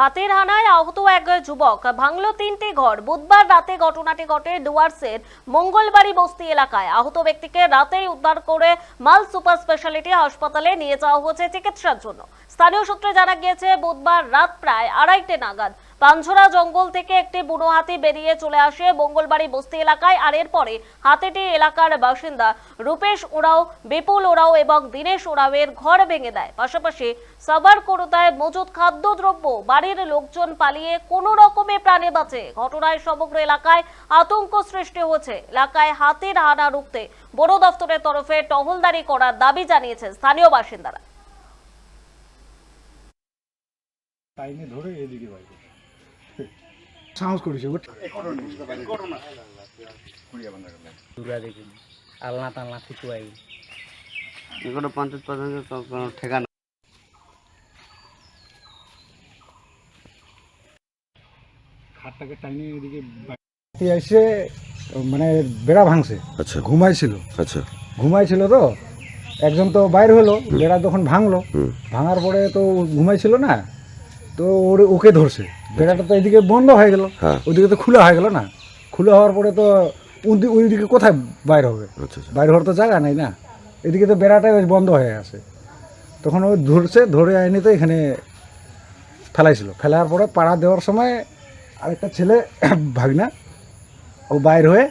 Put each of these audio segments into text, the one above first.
হাতের হানায় আহত এক যুবক। ভাঙল তিনটি ঘর। বুধবার রাতে ঘটনাটি ঘটে ডুয়ার্সের মঙ্গলবাড়ি বস্তি এলাকায়। আহত ব্যক্তিকে রাতেই উদ্ধার করে মাল সুপার স্পেশালিটি হাসপাতালে নিয়ে যাওয়া হয়েছে চিকিৎসার জন্য। স্থানীয় সূত্রে জানা গিয়েছে, বুধবার রাত প্রায় আড়াইটে নাগাদ পাঞ্ঝরা জঙ্গল থেকে একটি বুনো হাতি বেরিয়ে চলে আসে মঙ্গলবাড়ি বস্তি এলাকায়, আর এরপরে হাতিটি এলাকার বাসিন্দা রূপেশ ওরাও, বিপুল ওরাও এবং দীনেশ ওরাওয়ের ঘর ভেঙে দেয়। পাশাপাশি সাবার করতায় মজুদ খাদ্যদ্রব্য, বাড়ির লোকজন পালিয়ে কোনো রকমে প্রাণে বাঁচে। ঘটনায় সমগ্র এলাকায় আতঙ্ক সৃষ্টি হয়েছে। এলাকায় হাতির হানা রুখতে বন দফতরের তরফে টহলদারি করার দাবি জানিয়েছে স্থানীয় বাসিন্দারা। টাইমে ধরে এদিকে বাইরে। সাহস করেছে এগুলো ঠিকানা খাটটাকে এদিকে এসে মানে বেড়া ভাঙছে। আচ্ছা। ঘুমাইছিল। আচ্ছা। ঘুমাইছিল তো একজন তো বাইর হলো বেড়া যখন ভাঙলো ভাঙার পরে তো ঘুমাইছিল না তো ওর ওকে ধরছে। বেড়াটা তো এদিকে বন্ধ হয়ে গেল। হ্যাঁ। ওদিকে তো খোলা হয়ে গেল না। খোলা হওয়ার পরে তো ওইদিকে কোথায় বাইর হবে? আচ্ছা আচ্ছা। বাইর হওয়ার তো জায়গা নেই না। এদিকে তো বেড়াটাই বন্ধ হয়ে আছে। তখন ও ধরছে ধরে আইনি তো এখানে ফেলাইছিল। ফেলার পরে পাড়া দেওয়ার সময় আরেকটা ছেলে ভাগনা ও বাইর হয়ে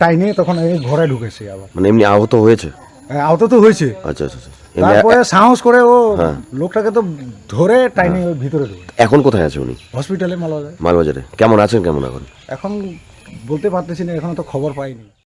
টাইনে তখন এই ঘরে ঢুকেছে আবার। মানে এমনি আহত হয়েছে? হ্যাঁ, আহত তো হয়েছে। আচ্ছা আচ্ছা আচ্ছা। তারপরে সাহস করে ও হ্যাঁ। লোকটাকে তো ধরে টাইনে ওর ভিতরে ঢুকে এখন কোথায় আছে উনি? হসপিটালে মালবাজারে। মালবাজারে। কেমন আছেন কেমন এখন? এখন বলতে পারতেছি না এখন তো খবর পাইনি।